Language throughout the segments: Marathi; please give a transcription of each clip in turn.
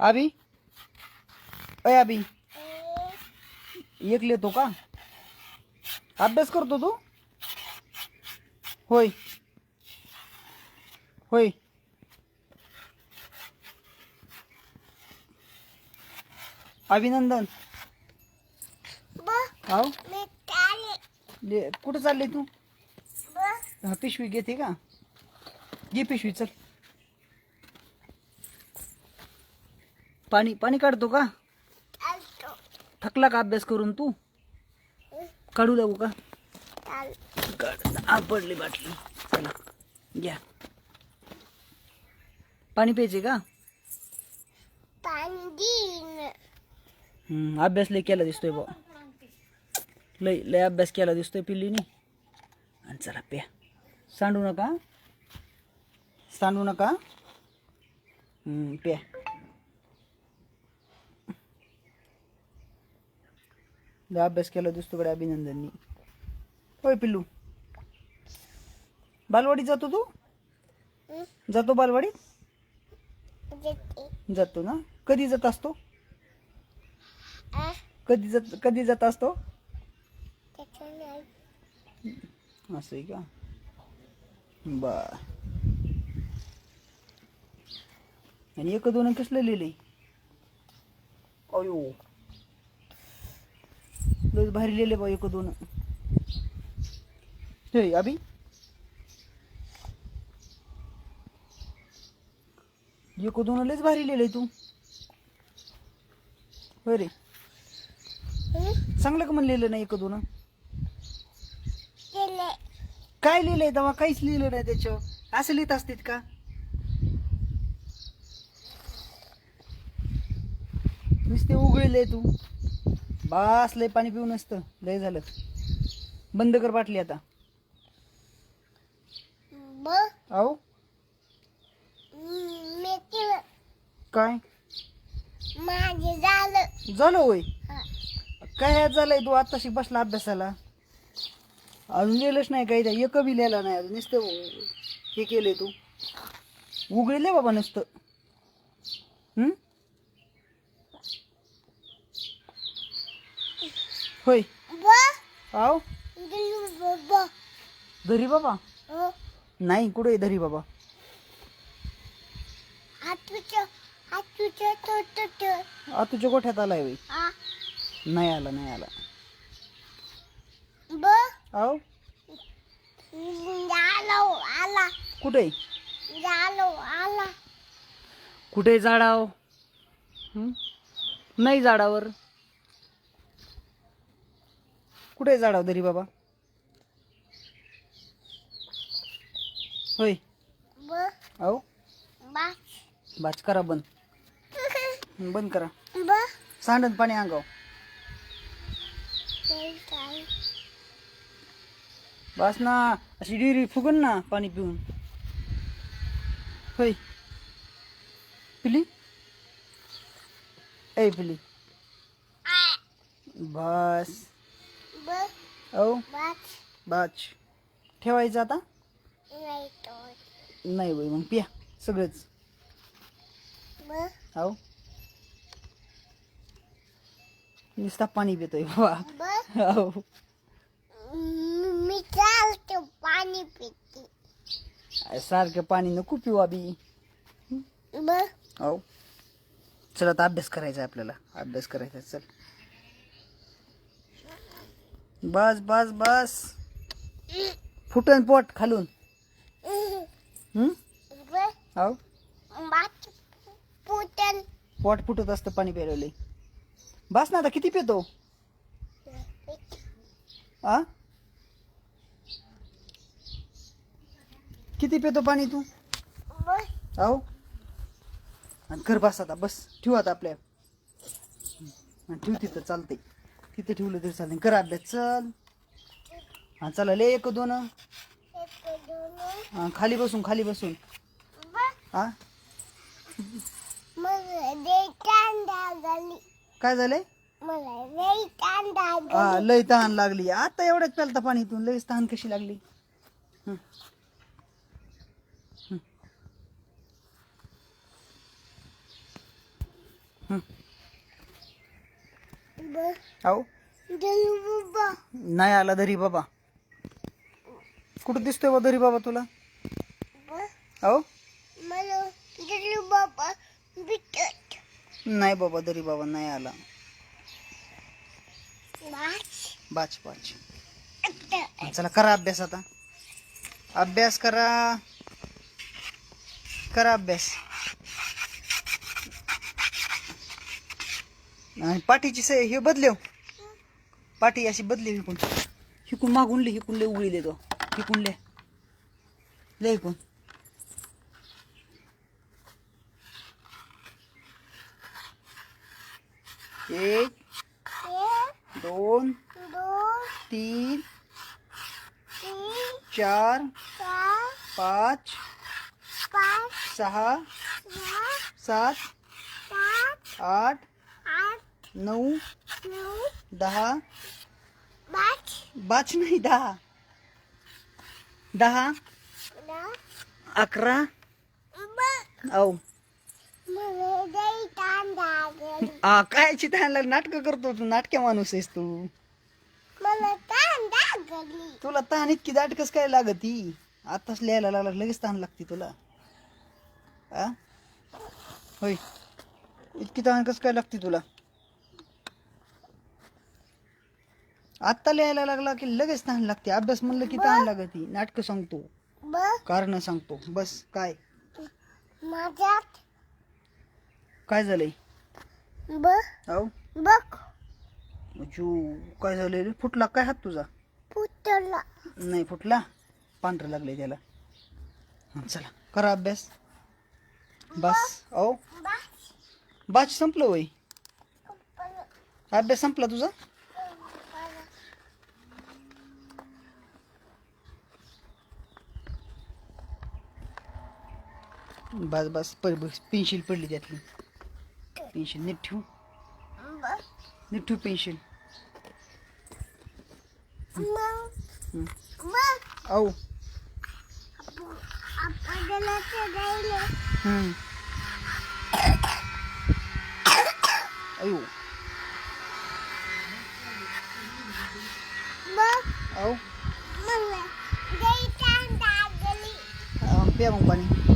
आबी अय आबी एकले तो का अभ्यास करतो तू होय होय अभिनंदन हाव कुठं चालले तू हा पिशवी घेते का घे पिशवी चल पाणी पाणी काढतो का? थकला का अभ्यास करून तू? काढू लागू का? काढ आ पडली बाटली. चला घ्या. पाणी प्यायचे का? अभ्यास लय केला दिसतोय बा. लय लय अभ्यास केला दिसतोय पिल्लीनी. आणि चला प्या. सांडू नका. सांडू नका. प्या. लय अभ्यास केला दिसतो कडे अभिनंदननी. होय पिल्लू. बालवाडीत जातो तू? जातो बालवाडीत जातो ना? कधी जात असतो? कधी जात कधी जात असतो? असं आहे का? बर. आणि एक दोन कसलं लिहिले? अयो. लयच भारी लिहिले बा एक दोन. हे अभि. एक दोन लयच भारी लिहिले तू. होय रे. चांगलं का म्हणून लिहिलं नाही एक दोन? काय लिहिलंय तेव्हा? काहीच लिहिलं नाही त्याच्यावर. असं लिहित असतात का? नुसते उघळले तू. बास लय पाणी पिऊ नसतं. लय झालं. बंद कर बाटली आता. काय? माझे झालं. झालं होय? काय झालंय तू? आत्ताशी बसला अभ्यासाला. अजून लिहिलंच नाही काही त्या. एक बी लिहिला नाही अजून. नुसतं हे केलंय तू. उघडले बाबा नुसतं. हम्म? होय. ब आव. बाबा धरी बाबा? हो. नाही कुठे धरी बाबा? आ तुझ्या गोठ्यात आलाय आ नाही आला नाही आला. आव. कुठे? कुठे झाडाव? हं? नाही झाडावर. कुठे जाडाव दरी बाबा? होय. अहो बाच करा बंद. बंद करा. ब सांडन पाणी अंगाव बस ना अशी डिरी फुगन ना पाणी पिऊन. होय. पिली? ए पिली. बस. अहो बाच ठेवायचं आता? नाही बाई मग पिया सगळंच. अहो. नुसता पाणी पितोय बाबा. अहो. मी चालतो पाणी पिते सारखं पाणी नको पिऊ अबी ब अहो. चल आता अभ्यास करायचा आपल्याला. अभ्यास करायचा चल. बस बस बस. फुटन पोट खालून. हम्म पोट फुटत असतं पाणी पेरवले. बस ना आता किती पितो? आ? किती पितो पाणी तू? आहो आणि कर बस आता बस. ठेवू आता आपल्या. हा, ठेव तिथं चालतंय. किती ठेवलं तरी चालेल. कर अभ्यास चल. हा चला ले एक दोन. हा, खाली बसून खाली बसून. हा? काय झालंय? हा लय तहान लागली. आता एवढ्यात प्यालता पाणी तू लयच तहान कशी लागली? हं. हं. हं. अहो नाही आला दरी बाबा. कुठं दिसतोय बा दरी बाबा तुला? अहो नाही बाबा दरी बाबा नाही आला. बाच. बाच चला करा अभ्यास आता. अभ्यास करा. करा अभ्यास. आणि पाठीची से हे बदलेव पाठी अशी बदली हिकून हिकून मागून ले हिकून ले उगळी देतो हिकून ले ले हिकून. एक दोन तीन चार पाच पाच सहा सात आठ नऊ दहा पाच पाच नाही दहा. दहा अकरा औ. काय चितायला नाटक करतो तू नाटक्या माणूस आहेस तू. तुला ताण इतकी दाट कस काय लागती? आताच लिहायला लागला लगेच ताण लागते तुला. होय. इतकी ताण कस काय लागते तुला? आत्ता लिहायला लागला की लगेच ताण लागते. अभ्यास म्हणलं की ताण लागती. नाटकं सांगतो. कारण सांगतो. बस काय? माझ्यात. काय झालंय? अहो. बघ. जू काय झालंय रे? फुटला काय हात तुझा? पुतला नाही फुटला? पांढरं लागलंय त्याला. हं, चला करा अभ्यास. बस. अहो. बाच बाच संपलं वय. अभ्यास संपला तुझा? बस बस पेन्शिल पडली त्यातली. पेन्शिल नीट ठेवू. नीट ठेवू पेन्शिल. औ अयो औ अहो प्या मग पाणी.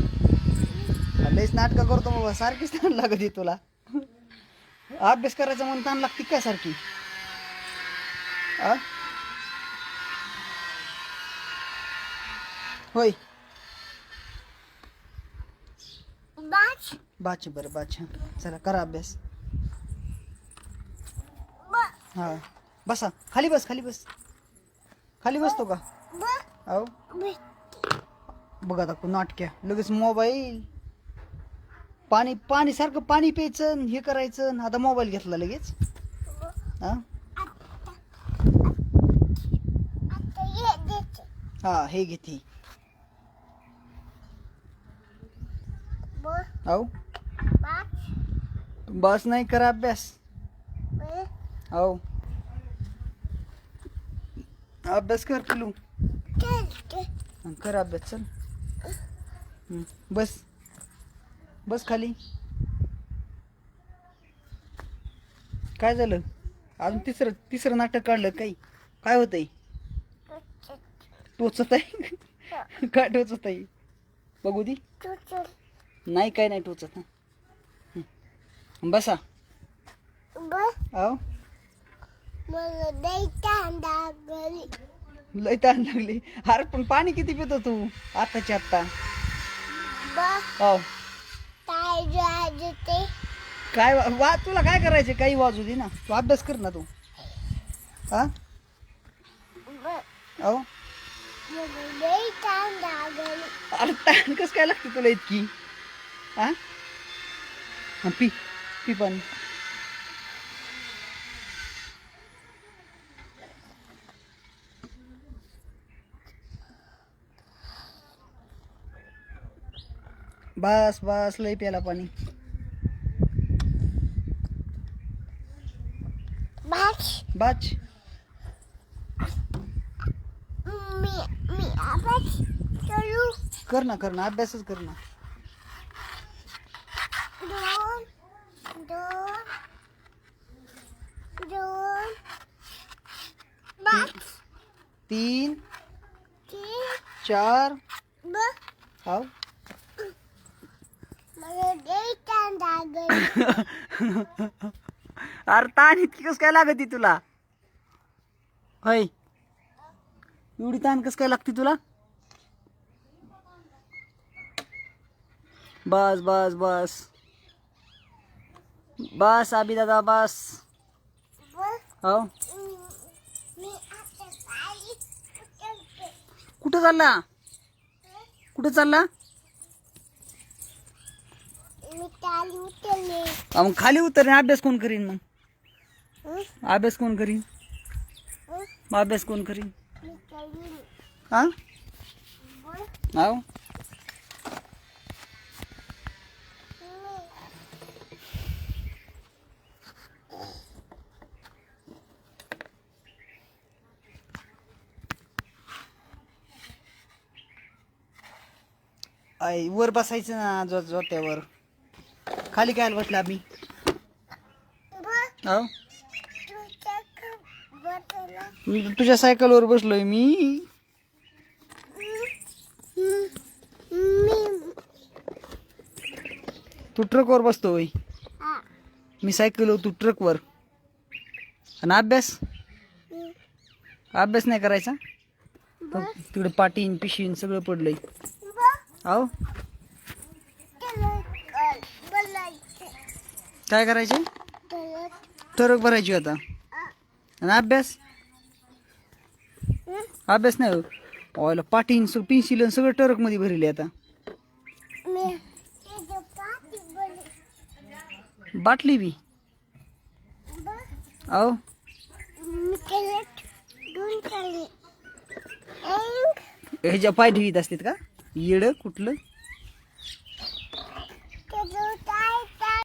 लयच नाटकं करतो बाबा सारखीच ताण लागत आहे तुला. अभ्यास करायचा म्हणून ताण लागते काय सारखी? आ? होय. बाच बाच बरं बाच. चला करा अभ्यास. हा. बसा. खाली बस खाली बस. खाली बसतो का? अहो बघा आता नाटक्या. लगेच मोबाईल. पाणी पाणी सारखं पाणी प्यायचं आणि हे करायचं आणि आता मोबाईल घेतला लगेच. हा? हा हे घेते. बाच बस नाही करा अभ्यास. अहो अभ्यास कर पिलू. हं, कर अभ्यास चल. हं, बस. बस खाली. काय झालं? अजून तिसरं तिसरं नाटक काढलं काही काय होतंय? टोचत आहे. काय टोचत आहे? बघू दी. नाही काय नाही टोचत हं. बसा. लय ताण लागली. अरे पण पाणी किती पितो तू? आताच्या आत्ता. ब काय वा वा- तुला काय करायचे काही वाजू दे ना. तू अभ्यास कर ना तू. हा? ब अहो. मला अरे ताण कस काय लागते तुला इतकी? हा? हा, पी. पी पाणी. बस बस लई प्याला पाणी. बाच कर ना कर ना अभ्यासच कर ना. तीन चार. हाव. अरे ताण इतकी कस काय लागती तुला? होय. एवढी ताण कस काय लागते तुला? बस बस बस. बस आबी दादा बस. हो. कुठं चालला? कुठं चालला? अ, मग खाली उतर अभ्यास कोण करीन मग? हं? अभ्यास कोण करीन? हं? मग अभ्यास कोण करीन? हा? हो आई वर बसायचं ना जो जोत्यावर खाली काय बसला आम्ही? हो तुझ्या बटला मी तुझ्या सायकलवर बसलोय मी. तू ट्रकवर बसतोय हा मी सायकलवर तू ट्रकवर. आणि अभ्यास? अभ्यास नाही करायचा? तिकडे पाटीन पिशीन सगळं पडलंय. ब हो त्याला कर बोलायचं काय करायचे? ट्रक भरायची आता आणि अभ्यास? अभ्यास नाही ऑइल पाटीन सगळं पेन्सिल सगळं ट्रकमध्ये भरले आता. बाटली बी. अहो. ह्याच्या पाय ठेवीत असतात का? येड कुठलं?